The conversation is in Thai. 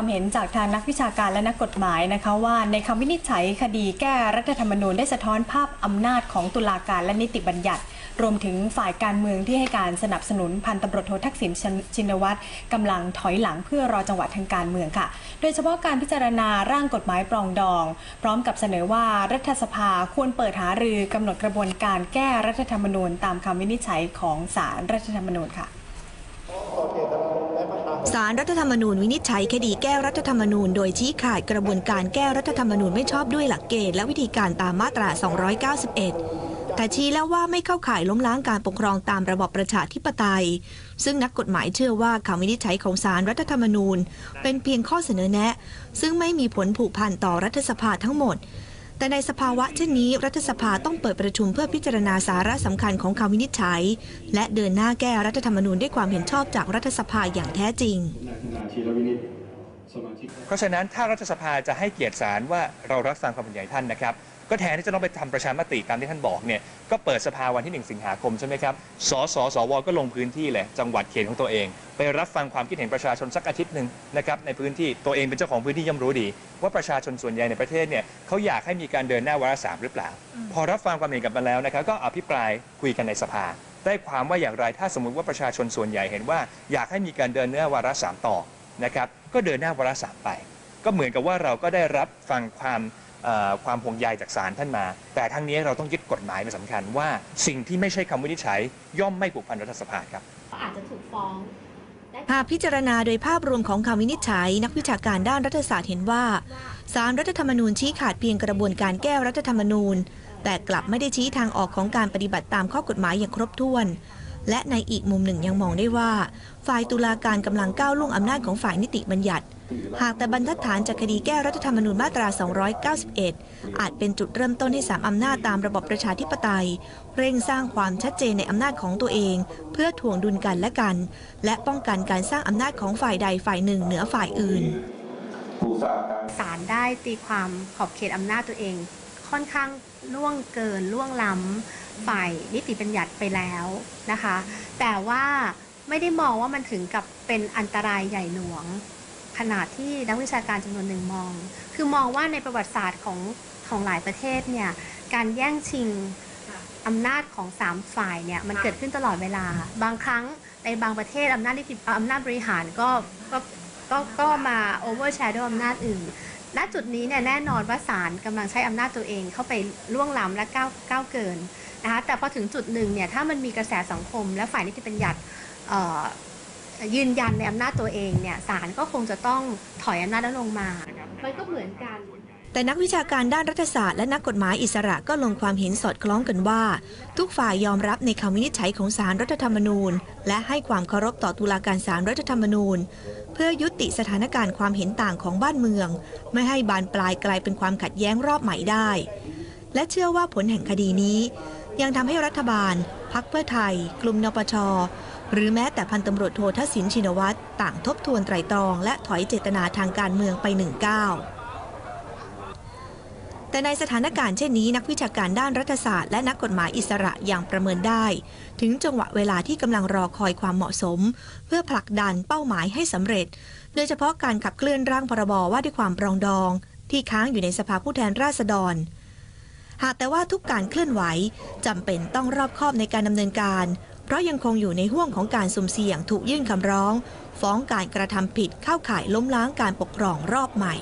ความเห็นจากทางนักวิชาการและนักกฎหมายนะคะว่าในคำวินิจฉัยคดีแก้รัฐธรรมนูญได้สะท้อนภาพอำนาจของตุลาการและนิติบัญญัติ รวมถึงฝ่ายการเมืองที่ให้การสนับสนุนพันตำรวจโททักษิณชินวัตรกำลังถอยหลังเพื่อรอจังหวะทางการเมืองค่ะ โดยเฉพาะการพิจารณาร่างกฎหมายปรองดอง พร้อมกับเสนอว่ารัฐสภาควรเปิดหารือกำหนดกระบวนการแก้รัฐธรรมนูญตามคำวินิจฉัยของศาลรัฐธรรมนูญค่ะ สารรัฐธรรมนูญวินิจฉัยคดีแก้รัฐธรรมนูญโดยชี้ขาดกระบวนการแก้รัฐธรรมนูญไม่ชอบด้วยหลักเกณฑ์และวิธีการตามมาตรา 291 แต่ชี้แล้วว่าไม่เข้าข่ายล้มล้างการปกครองตามระบอบประชาธิปไตย ซึ่งนักกฎหมายเชื่อว่าคำวินิจฉัยของสารรัฐธรรมนูญ เป็นเพียงข้อเสนอแนะ ซึ่งไม่มีผลผูกพันต่อรัฐสภาทั้งหมด แต่ในสภาวะเช่นนี้รัฐสภาต้องเปิดประชุมเพื่อพิจารณาสาระสำคัญของคำวินิจฉัย และเดินหน้าแก้รัฐธรรมนูญด้วยความเห็นชอบจากรัฐสภาอย่างแท้จริง เพราะฉะนั้นถ้ารัฐสภาจะให้เกียรติศาลว่าเรารับฟังความเห็นใหญ่ท่านนะครับ ก็แทนที่จะต้องไปทำประชามติตามที่ท่านบอกเนี่ยก็เปิดสภาวันที่ 1 สิงหาคมใช่ไหมครับสสสวก็ลงพื้นที่เลยจังหวัดเขตของตัวเอง ไปรับฟังความคิดเห็นประชาชนสักอาทิตย์หนึ่งนะครับในพื้นที่ตัวเองเป็นเจ้าของพื้นที่ย่อมรู้ดี ว่าประชาชนส่วนใหญ่ในประเทศเนี่ยเขาอยากให้มีการเดินหน้าวาระสามหรือเปล่า พอรับฟังความเห็นกลับมาแล้วนะครับก็อภิปรายคุยกันในสภาได้ความว่าอย่างไรถ้าสมมุติว่าประชาชนส่วนใหญ่เห็นว่า อยากให้มีการเดินหน้าวาระสามต่อนะครับก็เดินหน้าวาระสามไป ก็เหมือนกับว่าเราก็ได้รับฟังความเอ่อ ความห่วงใยจากศาลท่านมา แต่ทั้งนี้เราต้องยึดกฎหมายเป็นสำคัญว่าสิ่งที่ไม่ใช่คำวินิจฉัย ย่อมไม่ผูกพันรัฐสภาครับอาจจะถูกฟ้องได้หากพิจารณาโดยภาพรวมของคำวินิจฉัย นักวิชาการด้านรัฐศาสตร์เห็นว่าสารรัฐธรรมนูญชี้ขาดเพียงกระบวนการแก้รัฐธรรมนูญ แต่กลับไม่ได้ชี้ทางออกของการปฏิบัติตามข้อกฎหมายอย่างครบถ้วน และในอีกมุมหนึ่งยังมองได้ว่า ฝ่ายตุลาการกำลังก้าวล่วงอำนาจของฝ่ายนิติบัญญัติ หากแต่บรรทัดฐานจากคดีแก้รัฐธรรมนูญมาตรา 291 อาจเป็นจุดเริ่มต้นให้สามอำนาจตามระบบประชาธิปไตย เร่งสร้างความชัดเจนในอำนาจของตัวเอง เพื่อถ่วงดุลกันและกัน และป้องกันการสร้างอำนาจของฝ่ายใดฝ่ายหนึ่งเหนือฝ่ายอื่นศาลได้ตีความขอบเขตอำนาจตัวเอง ค่อนข้างล่วงเกินล่วงล้ำฝ่ายนิติบัญญัติไปแล้วนะคะ แต่ว่าไม่ได้มองว่ามันถึงกับเป็นอันตรายใหญ่หลวง ขนาดที่นักวิชาการจำนวนหนึ่งมอง คือมองว่าในประวัติศาสตร์ของของหลายประเทศเนี่ยการแย่งชิงอำนาจของสามฝ่ายเนี่ยมันเกิดขึ้นตลอดเวลา บางครั้งในบางประเทศอำนาจนิติอำนาจบริหารก็ก็ก็ก็มา overshadow อำนาจอื่น ณ จุดนี้เนี่ยแน่นอนว่าศาลกำลังใช้อำนาจตัวเองเข้าไปล่วงล้ำและก้าวก้าวเกินนะคะแต่พอถึงจุดหนึ่งเนี่ยถ้ามันมีกระแสสังคมและฝ่ายนิติบัญญัติ ยืนยันในอำนาจตัวเองเนี่ยศาลก็คงจะต้องถอยอำนาจนั้นลงมา มันก็เหมือนกัน แต่นักวิชาการด้านรัฐศาสตร์และนักกฎหมายอิสระก็ลงความเห็นสอดคล้องกันว่า ทุกฝ่ายยอมรับในคำวินิจฉัยของศาลรัฐธรรมนูญ และให้ความเคารพต่อตุลาการศาลรัฐธรรมนูญ เพื่อยุติสถานการณ์ความเห็นต่างของบ้านเมือง ไม่ให้บานปลายกลายเป็นความขัดแย้งรอบใหม่ได้ และเชื่อว่าผลแห่งคดีนี้ ยังทำให้รัฐบาล พักเพื่อไทย กลุ่มนปช หรือแม้แต่พันตำรวจโททักษิณชินวัตรต่างทบทวนไตรตรอง และถอยเจตนาทางการเมืองไปหนึ่งก้าวแต่ในสถานการณ์เช่นนี้นักวิชาการด้านรัฐศาสตร์และนักกฎหมายอิสระอย่างประเมินได้ ถึงจังหวะเวลาที่กำลังรอคอยความเหมาะสม เพื่อผลักดันเป้าหมายให้สำเร็จ โดยเฉพาะการขับเคลื่อนร่างพรบว่าด้วยความปรองดอง ที่ค้างอยู่ในสภาผู้แทนราษฎร หากแต่ว่าทุกการเคลื่อนไหวจำเป็นต้องรอบคอบในการดำเนินการ เพราะยังคงอยู่ในห่วงของการสุ่มเสี่ยงถูกยื่นคำร้อง ฟ้องการกระทำผิดเข้าข่ายล้มล้างการปกครองรอบใหม่